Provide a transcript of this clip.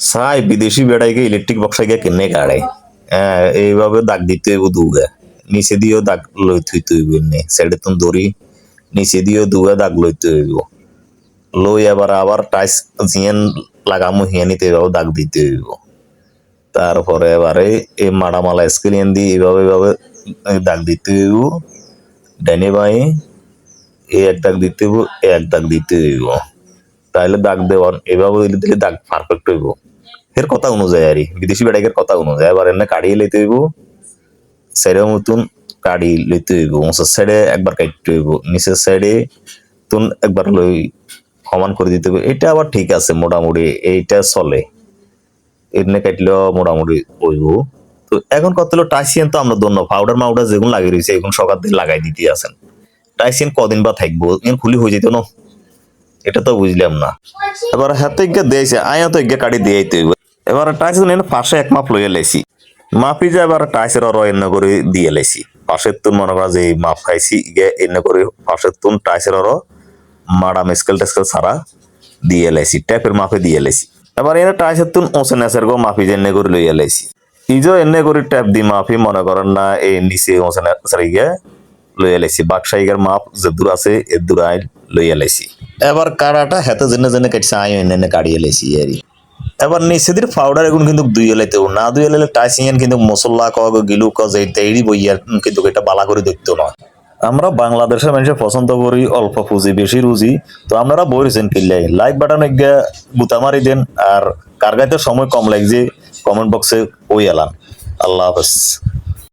সাই বিদেশি বেড়াইকে ইলেকট্রিক বক্সাইকে কেনে কাড়ে হ্যাঁ এইভাবে দাগ দিতে হইব দুগে নিচে দিয়েও দাগ লই থইতে হইব এমনি সাইডে তুমি দড়ি নিচে দিয়েও দুগে দাগ লইতে হইব লই আবার আবার টাইস জিয়ান লাগামু হিয়ানিতে এভাবে দাগ দিতে হইব তারপরে এবারে এই মাডামালা স্কেলিয়ান দিয়ে এইভাবে এইভাবে দাগ দিতে হইব ডাইনে বাই এই এক দাগ দিতে হইব এক দাগ দিতে হইব তাহলে দাগ দেওয়ার এভাবে দিলে দিলে দাগ পারফেক্ট হইব এর কথা অনুযায়ী আর বিদেশি বেড়াইকের কথা অনুযায়ী। এবার এনে কাড়িয়ে লইতে হইব। সাইডের মতন কাড়ি লইতে হইব। উঁচার সাইডে একবার কাটতে হইব। নিচের সাইডে তুন একবার লই সমান করে দিতে হবে এটা আবার ঠিক আছে মোটামুটি। এইটা চলে। এমনি কাটলেও মোটামুটি হইব। তো এখন কত হলো টাইসিয়ান তো আমরা দন্য পাউডার মাউডার যেগুলো লাগিয়ে রয়েছে এখন সকাল থেকে লাগাই দিতে আছেন। টাইসিয়ান কদিন বা থাকব? এখন খুলি হয়ে যেত না? এটা তো বুঝলাম না। এবার হাতে গিয়ে দিয়েছে। আয়া তো গিয়ে কাটি দিয়ে হইব। এবার টাইসিয়ান এনে পাশে এক মাপ লইয়া লাইছি। মাপি যা এবার টাইসের আরও এনে করে দিয়ে লাইছি। পাশের তুন মনে করা যে মাপ খাইছি ইগে এনে করে পাশের তুন টাইসের আরও মাডাম স্কেল টেস্কেল সারা দিয়ে লাইছি ট্যাপের মাপে দিয়ে লাইছি। এবার এনে টাইসের তুন ওসে নেসের গো মাপি যে এনে করে লইয়া লাইছি। ইজো এনে করে ট্যাপ দি মাপি মনে করেন না, এই নিচে ওসে নেসের গিয়ে লইয়া লাইছি। বাক্সাইগের মাপ যে দূর আছে এ দূর আই লইয়া লাইছি। এবার কাড়াটা হেতে জেনে জেনে কাটছে আই এনে কাড়িয়ে লাইছি আরই এবার নিষেধের পাউডার এখন কিন্তু দুই লাইতে না দুই এলাইলে টাইসিয়ান কিন্তু মশলা কক গিলু কক এই তেড়ি বইয়ার কিন্তু এটা বালা করে দেখতো না আমরা বাংলাদেশের মানুষের পছন্দ করি অল্প পুঁজি, বেশি রুজি। তো আপনারা বইছেন কিল্লাই লাইক বাটন গিয়ে গুতা মারি দেন আর কার গাইতে সময় কম লাগছে কমেন্ট বক্সে ওই এলাম আল্লাহ হাফেজ।